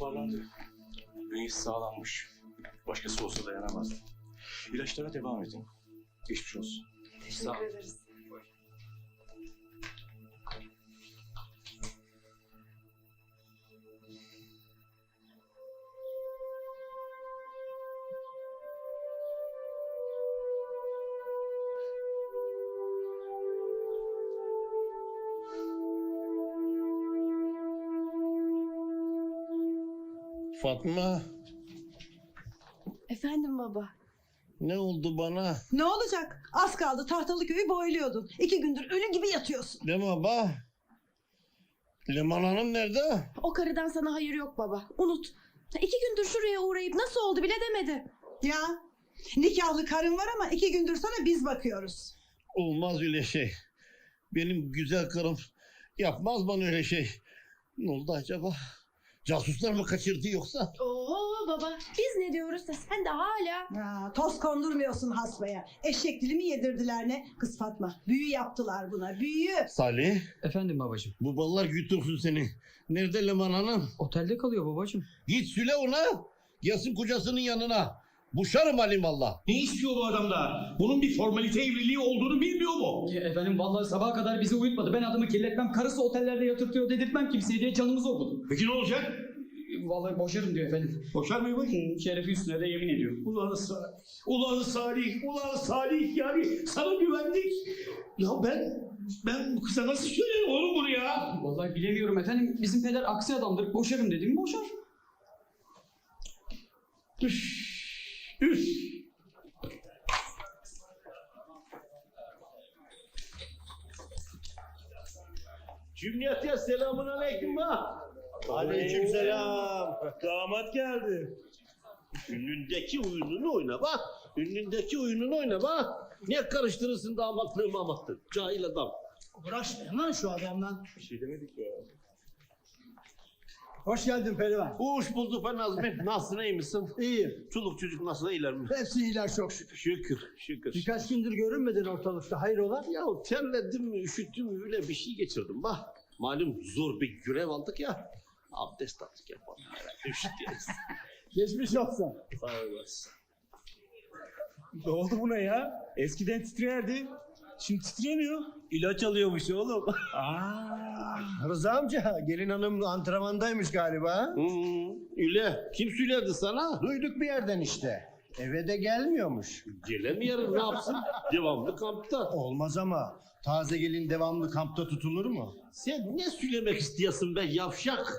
toparlandı. Bünyesi sağlanmış. Başkası olsa dayanamazdı. İlaçlara devam edin. Geçmiş olsun. Teşekkür ederiz. Fatma Efendim baba. ne oldu bana? Ne olacak? Az kaldı tahtalı köyü boyluyordun. İki gündür ölü gibi yatıyorsun. Deme baba. Leman Hanım nerede? O karıdan sana hayır yok baba. Unut. İki gündür şuraya uğrayıp nasıl oldu bile demedi. Ya nikahlı karın var ama iki gündür sana biz bakıyoruz. Olmaz öyle şey. Benim güzel karım yapmaz bana öyle şey. Ne oldu acaba? Casuslar mı kaçırdı yoksa? Oo baba biz ne diyoruz da sen de hala. Ha, toz kondurmuyorsun hasbaya. Eşek dilimi yedirdiler ne? Kız Fatma büyü yaptılar buna büyü. Salih Efendim babacığım. bu ballar götürsün seni. Nerede Leman Hanım? Otelde kalıyor babacığım. Git söyle ona. Gelsin kocasının yanına. Boşarım alimallah. Ne istiyor bu adam da? Bunun bir formalite evliliği olduğunu bilmiyor mu? Ya efendim vallahi sabaha kadar bizi uyutmadı. Ben adamı kirletmem. Karısı otellerde yatırtıyor dedirtmem kimseye diye canımızı okudu. Peki ne olacak? Vallahi boşarım diyor efendim. Boşar mıymış? Şerefi üstüne de yemin ediyor. Ulan Salih, ulan Salih, ulan Salih yani sana güvendik. Ya ben, ben bu kıza nasıl söyleyeyim oğlum bunu ya? Vallahi bilemiyorum efendim. Bizim peder aksi adamdır. Boşarım dedim boşar. Üf. Cümlete selamun aleyküm ha. Aleykümselam. Damat geldi. Ünlündeki oyununu oyna bak. Ünlündeki oyununu oyna bak. Niye karıştırırsın damatlığı mamatlığı? Cahil adam. Uğraşmayın lan şu adamla. Bir şey demedik ya. Hoş geldin Pelivan. Hoş bulduk ben Nazmi. Nasılsın iyi misin? İyiyim. Çoluk çocuk nasıl iyiler mi? Hepsi iyiler çok şükür. Şükür şükür. Birkaç gündür görünmedin ortalıkta. Hayrola? Ya terledim mi üşüttüm mü öyle bir şey geçirdim bak. Malum zor bir görev aldık ya. Abdest aldık yapalım. Üşütüyoruz. Geçmiş olsun. Sağ olasın. Ne oldu buna ya? Eskiden titrerdi. Şimdi titremiyor. İlaç alıyormuş oğlum. Aa. Rıza amca gelin hanım antrenmandaymış galiba. Hmm, öyle. Kim söylerdi sana? Duyduk bir yerden işte. Eve de gelmiyormuş. Gelemiyorum ne yapsın? Devamlı kampta. Olmaz ama. Taze gelin devamlı kampta tutulur mu? Sen ne söylemek istiyorsun be yavşak?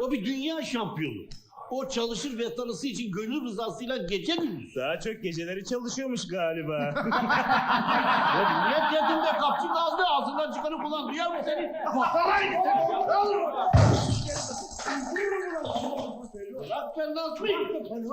O bir dünya şampiyonu. O çalışır ve tanısı için gönül rızasıyla gece gündüz. Daha çok geceleri çalışıyormuş galiba. Ya niye dedin de kapçı ağzını ağzından çıkanı kullan duyar mı seni? Bırak ben nasıl ne yapıyorsun?